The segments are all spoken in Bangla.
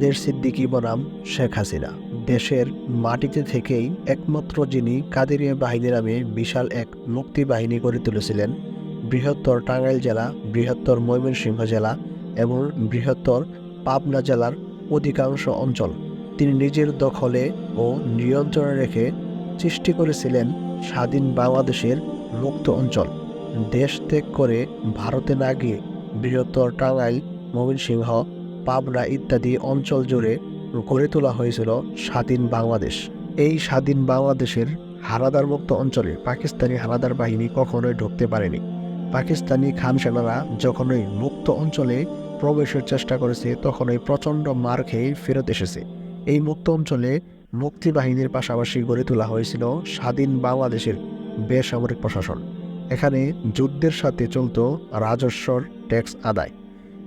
কাদের সিদ্দিকী বনাম শেখ হাসিনা। দেশের মাটিতে থেকেই একমাত্র যিনি কাদেরিয়া বাহিনী নামে বিশাল এক মুক্তি বাহিনী গড়ে তুলেছিলেন, বৃহত্তর টাঙ্গাইল জেলা, বৃহত্তর ময়মনসিংহ জেলা এবং বৃহত্তর পাবনা জেলার অধিকাংশ অঞ্চল। তিনি নিজের দখলে ও নিয়ন্ত্রণে রেখে সৃষ্টি করেছিলেন স্বাধীন বাংলাদেশের মুক্ত অঞ্চল। দেশ ত্যাগ করে ভারতে না গিয়ে বৃহত্তর টাঙ্গাইল, ময়মনসিংহ পাবনা ইত্যাদি অঞ্চল জুড়ে গড়ে তোলা হয়েছিল স্বাধীন বাংলাদেশ। এই স্বাধীন বাংলাদেশের হারাদার মুক্ত অঞ্চলে পাকিস্তানি হারাদার বাহিনী কখনোই ঢুকতে পারেনি। পাকিস্তানি খান সেনারা যখনই মুক্ত অঞ্চলে প্রবেশের চেষ্টা করেছে, তখনই প্রচণ্ড মার খেয়ে ফেরত এসেছে। এই মুক্ত অঞ্চলে মুক্তি বাহিনীর পাশাপাশি গড়ে তোলা হয়েছিল স্বাধীন বাংলাদেশের বেসামরিক প্রশাসন। এখানে যুদ্ধের সাথে চলত রাজস্বর ট্যাক্স আদায়।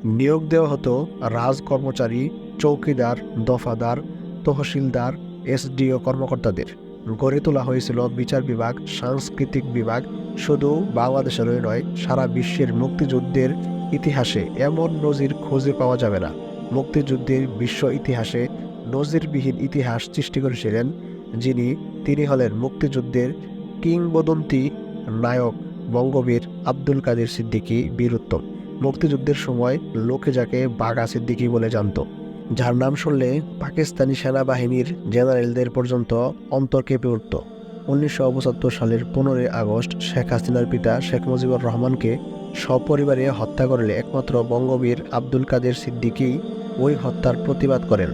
নিয়োগ দেওয়া হতো রাজ কর্মচারী, চৌকিদার, দফাদার, তহসিলদার, এসডিও কর্মকর্তাদের। গড়ে তোলা হয়েছিল বিচার বিভাগ, সাংস্কৃতিক বিভাগ, শুধু বাংলাদেশেরই নয়, সারা বিশ্বের মুক্তিযুদ্ধের ইতিহাসে। এমন নজির খুঁজে পাওয়া যাবে না। মুক্তিযুদ্ধের বিশ্ব ইতিহাসে নজিরবিহীন ইতিহাস সৃষ্টি করেছিলেন যিনি। তিনি হলেন মুক্তিযুদ্ধের কিংবদন্তি নায়ক বঙ্গবীর আব্দুল কাদের সিদ্দিকী বীরুত্তম। মুক্তিযুদ্ধের সময় লোকে যাকে বাঘা সিদ্দিকি বলে জানত। যার নাম শুনলে পাকিস্তানি সেনাবাহিনীর জেনারেলদের পর্যন্ত অন্তর কেঁপে উঠত। উনিশশো পঁচাত্তর সালের পনেরোই আগস্ট শেখ হাসিনার পিতা শেখ মুজিবুর রহমানকে সপরিবারে হত্যা করলে একমাত্র বঙ্গবীর আব্দুল কাদের সিদ্দিকি ওই হত্যার প্রতিবাদ করেন।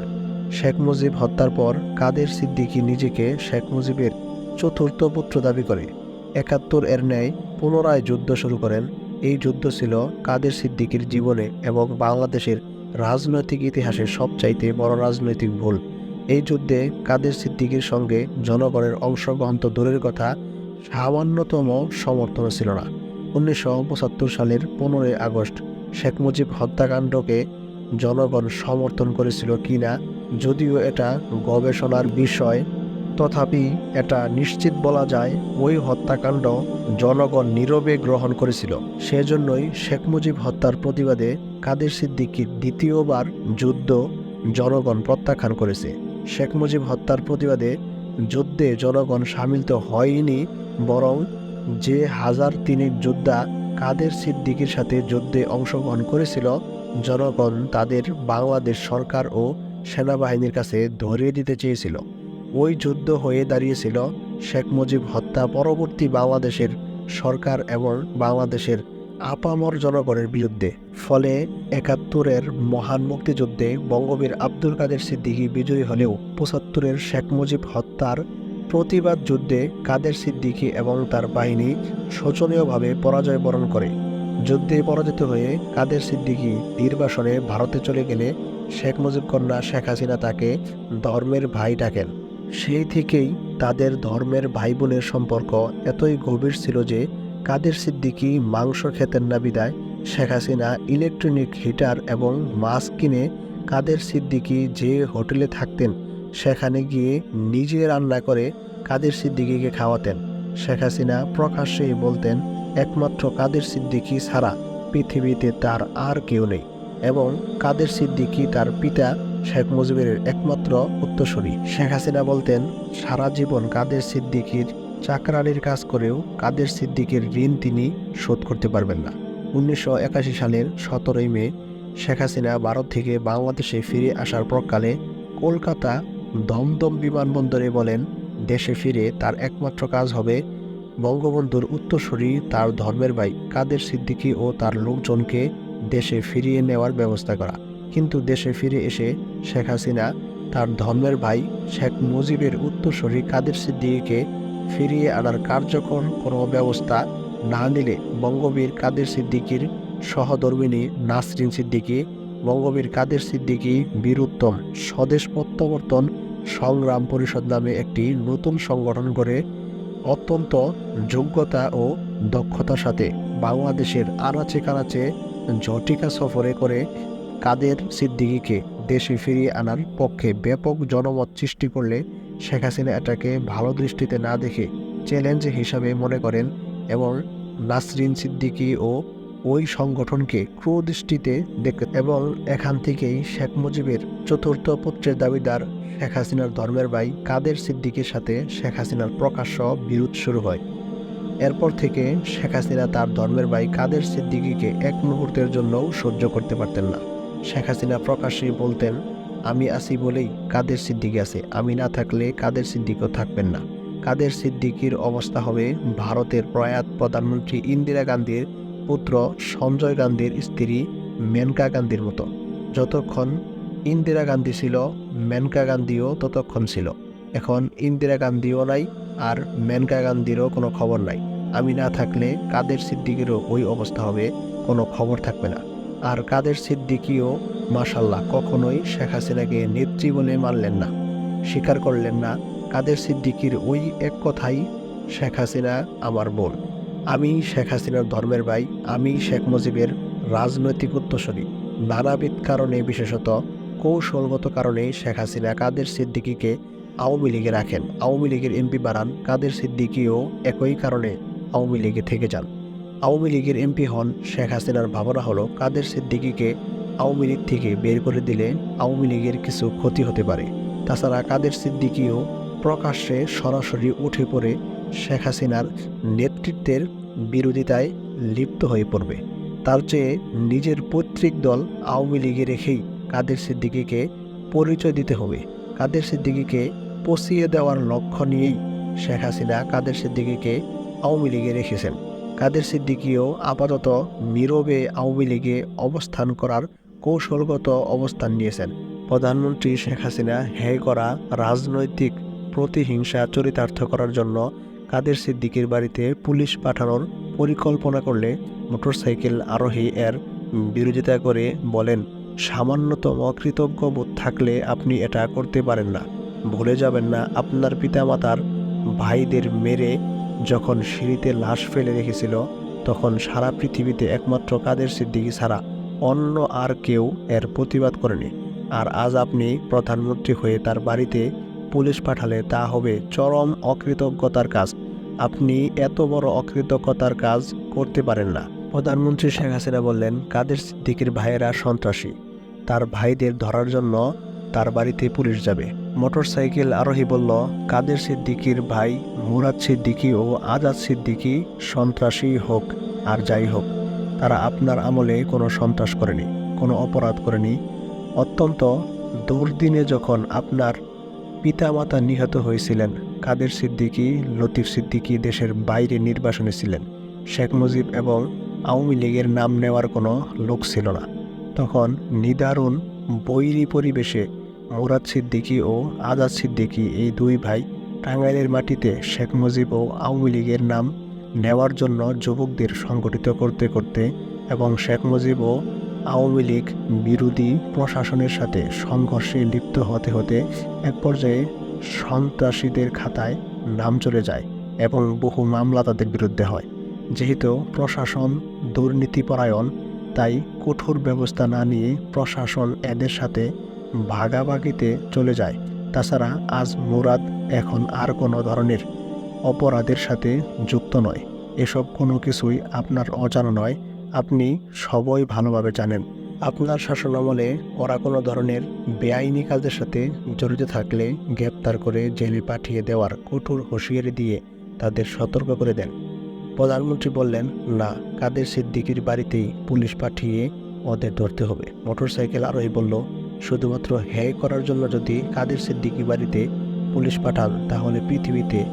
শেখ মুজিব হত্যার পর কাদের সিদ্দিকি নিজেকে শেখ মুজিবের চতুর্থ পুত্র দাবি করে। একাত্তর এর ন্যায় পুনরায় যুদ্ধ শুরু করেন এই যুদ্ধ ছিল কাদের সিদ্দিকির জীবনে এবং বাংলাদেশের রাজনৈতিক ইতিহাসে সবচাইতে বড় রাজনৈতিক ভুল। এই যুদ্ধে কাদের সিদ্দিকীর সঙ্গে জনগণের অংশগ্রহণ তো দূরের কথা, সামান্যতম সমর্থন ছিল না। উনিশশো পঁচাত্তর সালের পনেরোই আগস্ট শেখ মুজিব হত্যাকাণ্ডকে জনগণ সমর্থন করেছিল কিনা, যদিও এটা গবেষণার বিষয় তথাপি এটা নিশ্চিত বলা যায় ওই হত্যাকাণ্ড জনগণ নীরবে গ্রহণ করেছিল। সেজন্যই শেখ মুজিব হত্যার প্রতিবাদে কাদের সিদ্দিকির দ্বিতীয়বার যুদ্ধ জনগণ প্রত্যাখ্যান করেছে। শেখ মুজিব হত্যার প্রতিবাদে যুদ্ধে জনগণ সামিল তো হয়নি, বরং যে হাজার তিনেক যোদ্ধা কাদের সিদ্দিকির সাথে যুদ্ধে অংশগ্রহণ করেছিল, জনগণ তাদের বাংলাদেশ সরকার ও সেনাবাহিনীর কাছে ধরিয়ে দিতে চেয়েছিল। ওই যুদ্ধ হয়ে দাঁড়িয়েছিল শেখ মুজিব হত্যা পরবর্তী বাংলাদেশের সরকার এবং বাংলাদেশের আপামর জনগণের বিরুদ্ধে। ফলে একাত্তরের মহান মুক্তিযুদ্ধে বঙ্গবীর আব্দুল কাদের সিদ্দিকী বিজয়ী হলেও পঁচাত্তরের শেখ মুজিব হত্যার প্রতিবাদ যুদ্ধে কাদের সিদ্দিকী এবং তার বাহিনী শোচনীয়ভাবে পরাজয় বরণ করে। যুদ্ধে পরাজিত হয়ে কাদের সিদ্দিকী নির্বাসনে ভারতে চলে গেলে শেখ মুজিব কন্যা শেখ হাসিনা তাকে ধর্মের ভাই ডাকেন। সেই থেকেই তাদের ধর্মের ভাই বোনের সম্পর্ক এতই গভীর ছিল যে কাদের সিদ্দিকি মাংস খেতেন না বিদায়। শেখ হাসিনা ইলেকট্রনিক হিটার এবং মাছ কিনে কাদের সিদ্দিকি যে হোটেলে থাকতেন, সেখানে গিয়ে নিজে রান্না করে কাদের সিদ্দিকিকে খাওয়াতেন। শেখ হাসিনা প্রকাশ্যেই বলতেন, একমাত্র কাদের সিদ্দিকি ছাড়া পৃথিবীতে তার আর কেউ নেই এবং কাদের সিদ্দিকি তার পিতা শেখ মুজিবের একমাত্র উত্তরসূরি। শেখ হাসিনা বলতেন, সারা জীবন কাদের সিদ্দিকীর চাকরানির কাজ করেও কাদের সিদ্দিকীর ঋণ তিনি শোধ করতে পারবেন না। উনিশশো একাশি সালের সতেরোই মে, শেখ হাসিনা ভারত থেকে বাংলাদেশে ফিরে আসার পরকালে কলকাতা দমদম বিমানবন্দরে বলেন, দেশে ফিরে তার একমাত্র কাজ হবে বঙ্গবন্ধুর উত্তরসূরি, তার ধর্মের ভাই, কাদের সিদ্দিকী ও তার লোকজনকে দেশে ফিরিয়ে নেওয়ার ব্যবস্থা করা। কিন্তু দেশে ফিরে এসে শেখ হাসিনা, তার ধর্মের ভাই শেখ মুজিবের উত্তরসূরি কাদের সিদ্দিকীকে ফিরিয়ে আনার কার্যকর কোনো ব্যবস্থা না নিলে বঙ্গবীর কাদের সিদ্দিকীর সহধর্মিনী নাসরিন সিদ্দিকী, বঙ্গবীর কাদের সিদ্দিকী বীরুত্তম স্বদেশ প্রত্যাবর্তন সংগ্রাম পরিষদ নামে একটি নতুন সংগঠন করে অত্যন্ত যোগ্যতা ও দক্ষতার সাথে বাংলাদেশের আনাচে কানাচে জটিকা সফরে করে কাদের সিদ্দিকীকে দেশে ফিরিয়ে আনার পক্ষে ব্যাপক জনমত সৃষ্টি করলে শেখ হাসিনা এটাকে ভালো দৃষ্টিতে না দেখে চ্যালেঞ্জ হিসাবে মনে করেন এবং নাসরিন সিদ্দিকি ও ওই সংগঠনকে ক্রুদৃষ্টিতে দেখে এবং এখান থেকেই শেখ মুজিবের চতুর্থ পুত্রের দাবিদার শেখ হাসিনার ধর্মের ভাই কাদের সিদ্দিকের সাথে শেখ হাসিনার প্রকাশ্য বিরোধ শুরু হয়। এরপর থেকে শেখ হাসিনা তার ধর্মের ভাই কাদের সিদ্দিকিকে এক মুহূর্তের জন্যও সহ্য করতে পারতেন না। শেখ হাসিনা প্রকাশ্যে বলতেন, আমি আছি বলেই কাদের সিদ্দিকি আছে। আমি না থাকলে কাদের সিদ্দিকও থাকবেন না। কাদের সিদ্দিকির অবস্থা হবে ভারতের প্রয়াত প্রধানমন্ত্রী ইন্দিরা গান্ধীর পুত্র সঞ্জয় গান্ধীর স্ত্রী মেনকা গান্ধীর মতো। যতক্ষণ ইন্দিরা গান্ধী ছিল, মেনকা গান্ধীও ততক্ষণ ছিল। এখন ইন্দিরা গান্ধীও নাই আর মেনকা গান্ধীরও কোনো খবর নাই। আমি না থাকলে কাদের সিদ্দিকেরও ওই অবস্থা হবে, কোনো খবর থাকবে না। আর কাদের সিদ্দিকিও মাসাল্লাহ কখনোই শেখ হাসিনাকে নেত্রী বলে মানলেন না। স্বীকার করলেন না, কাদের সিদ্দিকির ওই এক কথাই, শেখ হাসিনা আমার বোন। আমি শেখ হাসিনার ধর্মের ভাই, আমি শেখ মুজিবের রাজনৈতিক উত্তরসূরি। নানাবিধ কারণে, বিশেষত কৌশলগত কারণে, শেখ হাসিনা কাদের সিদ্দিকিকে আওয়ামী লীগে রাখেন। আওয়ামী লীগের এমপি বাড়ান কাদের সিদ্দিকিও একই কারণে আওয়ামী লীগে থেকে যান। আওয়ামী লীগের এমপি হন শেখ হাসিনার ভাবনা হলো কাদের সিদ্দিকিকে আওয়ামী লীগ থেকে বের করে দিলে আওয়ামী লীগের কিছু ক্ষতি হতে পারে। তাছাড়া কাদের সিদ্দিকিও প্রকাশ্যে সরাসরি উঠে পড়ে শেখ হাসিনার নেতৃত্বের বিরোধিতায় লিপ্ত হয়ে পড়বে। তার চেয়ে নিজের পৈতৃক দল আওয়ামী লীগে রেখেই কাদের সিদ্দিকিকে পরিচয় দিতে হবে। কাদের সিদ্দিকিকে পচিয়ে দেওয়ার লক্ষ্য নিয়েই শেখ হাসিনা কাদের সিদ্দিকিকে আওয়ামী লীগে রেখেছেন। কাদের সিদ্দিকীও আপাতত নীরবে আওয়ামী লীগে অবস্থান করার কৌশলগত অবস্থান নিয়েছেন। প্রধানমন্ত্রী শেখ হাসিনা হ্যায় করা রাজনৈতিক প্রতিহিংসা চরিতার্থ করার জন্য কাদের সিদ্দিকির বাড়িতে পুলিশ পাঠানোর পরিকল্পনা করলে মোটরসাইকেল আরোহী এর বিরোধিতা করে বলেন, সামান্যতম কৃতজ্ঞ বোধ থাকলে আপনি এটা করতে পারেন না। ভুলে যাবেন না আপনার পিতামাতার ভাইদের মেরে যখন সিঁড়িতে লাশ ফেলে রেখেছিল, তখন সারা পৃথিবীতে একমাত্র কাদের সিদ্দিকি ছাড়া অন্য আর কেউ এর প্রতিবাদ করেনি। আর আজ আপনি প্রধানমন্ত্রী হয়ে তার বাড়িতে পুলিশ পাঠালে তা হবে চরম অকৃতজ্ঞতার কাজ। আপনি এত বড় অকৃতজ্ঞতার কাজ করতে পারেন না। প্রধানমন্ত্রী শেখ হাসিনা বললেন, কাদের সিদ্দিকির ভাইয়েরা সন্ত্রাসী। তার ভাইদের ধরার জন্য তার বাড়িতে পুলিশ যাবে। মোটরসাইকেল আরোহী বলল, কাদের সিদ্দিকির ভাই? মুরাদ সিদ্দিকি ও আজাদ সিদ্দিকি সন্ত্রাসী হোক আর যাই হোক, তারা আপনার আমলে কোনো সন্ত্রাস করেনি, কোনো অপরাধ করেনি। অত্যন্ত দুর্দিনে যখন আপনার পিতামাতা নিহত হয়েছিলেন, কাদের সিদ্দিকি? লতিফ সিদ্দিকি দেশের বাইরে নির্বাসনে ছিলেন। শেখ মুজিব এবং আওয়ামী লীগের নাম নেওয়ার কোনো লোক ছিল না। তখন নিদারুণ বৈরী পরিবেশে মুরাদ সিদ্দিকি ও আজাদ সিদ্দিকি এই দুই ভাই টাঙ্গাইলের মাটিতে শেখ মুজিব ও আওয়ামী লীগের নাম নেওয়ার জন্য যুবকদের সংগঠিত করতে করতে এবং শেখ মুজিব ও আওয়ামী লীগ বিরোধী প্রশাসনের সাথে সংঘর্ষে লিপ্ত হতে হতে এক পর্যায়ে সন্ত্রাসীদের খাতায় নাম চলে যায় এবং বহু মামলা তাদের বিরুদ্ধে হয়। যেহেতু প্রশাসন দুর্নীতিপরায়ণ, তাই কঠোর ব্যবস্থা না নিয়ে প্রশাসন এদের সাথে ভাগাভাগিতে চলে যায়। তাছাড়া আজ মুরাদ এখন আর কোনো ধরনের অপরাধের সাথে যুক্ত নয়। এসব কোনো কিছুই আপনার অজানা নয়। আপনি সবই ভালোভাবে জানেন। আপনার শাসনামলে ওরা কোনো ধরনের বেআইনি কাজের সাথে জড়িত থাকলে গ্রেপ্তার করে জেলে পাঠিয়ে দেওয়ার কঠোর হুঁশিয়ারি দিয়ে তাদের সতর্ক করে দেন। প্রধানমন্ত্রী বললেন, না, কাদের সিদ্দিকির বাড়িতেই পুলিশ পাঠিয়ে ওদের ধরতে হবে। মোটরসাইকেল আরোহী বলল শুধুমাত্র হ্যায় করার জন্য যদি কাদের সিদ্দিকি বাড়িতে পুলিশ পাঠান, তাহলে পৃথিবীতে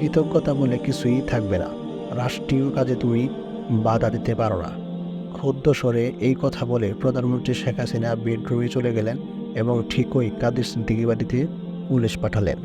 কৃতজ্ঞতা বলে কিছুই থাকবে না। রাষ্ট্রীয় কাজে তুমি বাধা দিতে পারো না। ক্ষুদ্র স্বরে এই কথা বলে প্রধানমন্ত্রী শেখ হাসিনা বেডরুমে চলে গেলেন এবং ঠিকই কাদের সিদ্দিকি বাড়িতে পুলিশ পাঠালেন।